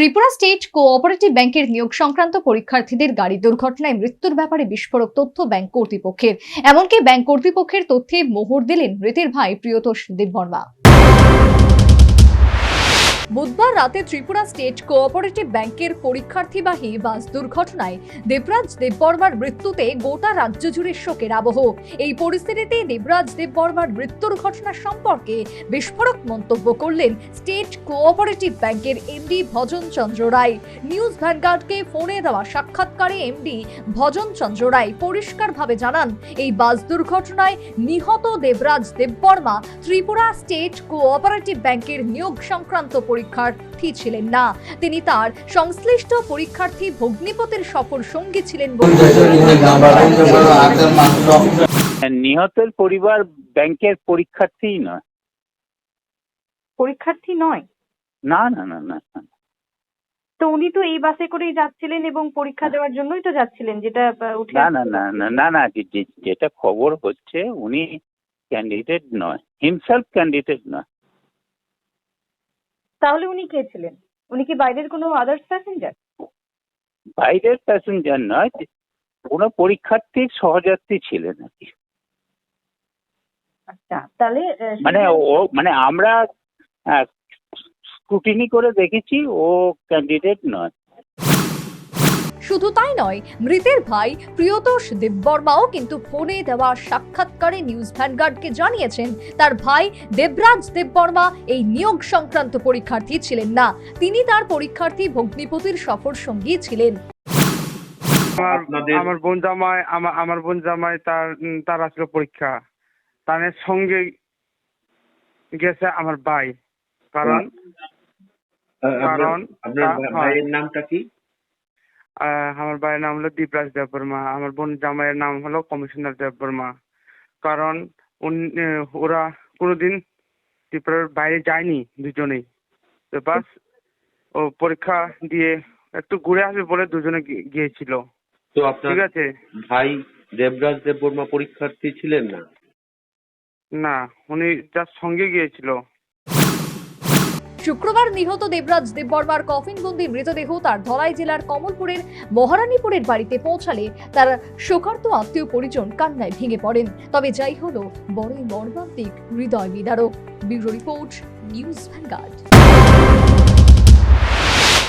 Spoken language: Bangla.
ত্রিপুরা স্টেট কোঅপারেটিভ ব্যাংকের নিয়োগ সংক্রান্ত পরীক্ষার্থীদের গাড়ি দুর্ঘটনায় মৃত্যুর ব্যাপারে বিস্ফোরক তথ্য ব্যাংক কর্তৃপক্ষের। এমনকি ব্যাংক কর্তৃপক্ষের তথ্যে মোহর দিলেন মৃতের ভাই প্রিয়তোষ দেববর্মা। বুধবার রাতে ত্রিপুরা স্টেট কোঅপারেটিভ ব্যাংকের পরীক্ষার্থীবাহী বাস দুর্ঘটনায় দেবরাজ দেববর্মার মৃত্যুতে গোটা রাজ্য জুড়ে শোকের আবহ। এই পরিস্থিতিতে দেবরাজ দেববর্মার মৃত্যুর ঘটনা সম্পর্কে বিস্ফোরক মন্তব্য করলেন স্টেট কোঅপারেটিভ ব্যাংকের এমডি ভজন চন্দ্র রায়। নিউজ ভ্যানগার্ডকে ফোনে দেওয়া সাক্ষাৎকারে এমডি ভজন চন্দ্র রায় পরিষ্কারভাবে জানান, এই বাস দুর্ঘটনায় নিহত দেবরাজ দেববর্মা ত্রিপুরা স্টেট কোঅপারেটিভ ব্যাংকের নিয়োগ সংক্রান্ত পরীক্ষার্থী ছিলেন না। তিনি তার সংশ্লিষ্ট পরীক্ষার্থী ভগ্নিপতির সফর সঙ্গী ছিলেন নিহতের পরিবার ব্যাংকের পরীক্ষার্থী নয়। পরীক্ষার্থী নয়? না না না না না। তো উনি তো এই বাসে করেই যাচ্ছিলেন এবং পরীক্ষা দেওয়ার জন্যই তো যাচ্ছিলেন যেটা উঠে না না না না না না যেটা খবর হচ্ছে উনি ক্যান্ডিডেট নয় হিমসেলফ ক্যান্ডিডেট নয়। তাহলে উনি কে ছিলেন? উনি কি বাইরের কোনো আদার্স প্যাসেঞ্জার বাইরের প্যাসেঞ্জার নয় কোনো পরীক্ষার্থীর সহযাত্রী ছিলেন আর কি। আচ্ছা তাহলে মানে ও মানে আমরা স্ক্রুটিনি করে দেখেছি ও ক্যান্ডিডেট নয়। শুধু তাই নয় মৃতের ভাই প্রিয়তোষ দেববর্মাও কিন্তু ফোনে দেওয়া সাক্ষাৎকারে নিউজ ভ্যানগার্ডকে জানিয়েছেন তার ভাই দেবরাজ দেববর্মা এই নিয়োগ সংক্রান্ত পরীক্ষার্থী ছিলেন না। তিনি তার পরীক্ষার্থী ভগ্নিপতির সফর সঙ্গী ছিলেন। আমার বোন জামাই আমার আমার বোন জামাই তার তার আসলো পরীক্ষা। তার সঙ্গে গেছে আমার ভাই। কারণ কারণ আপনার। ভাইয়ের নামটা কি? আমার ভাইয়ের নাম হলো দীপরাজ দেববর্মা। আমার বোন জামাইয়ের নাম হলো কমিশনার দেববর্মা। কারণ উন- ওরা কোনোদিন ত্রিপুরার বাইরে যায়নি দুজনেই। তো বাস ও পরীক্ষা দিয়ে একটু ঘুরে আসবে বলে দুজনে গিয়েছিল। তো আপনার ঠিক আছে? ভাই দেবরাজ দেববর্মা পরীক্ষার্থী ছিলেন না? না উনি যার সঙ্গে গিয়েছিল। শুক্রবার নিহত দেবরাজ দেববর্মার কফিনবন্দি মৃতদেহ তার ধলাই জেলার কমলপুরের মহারানীপুরের বাড়িতে পৌঁছালে তার শোকার্ত আত্মীয় পরিজন কান্নায় ভেঙে পড়েন। তবে যাই হলো বড়ই মর্মান্তিক হৃদয় বিদারক। Bureau report, news vanguard.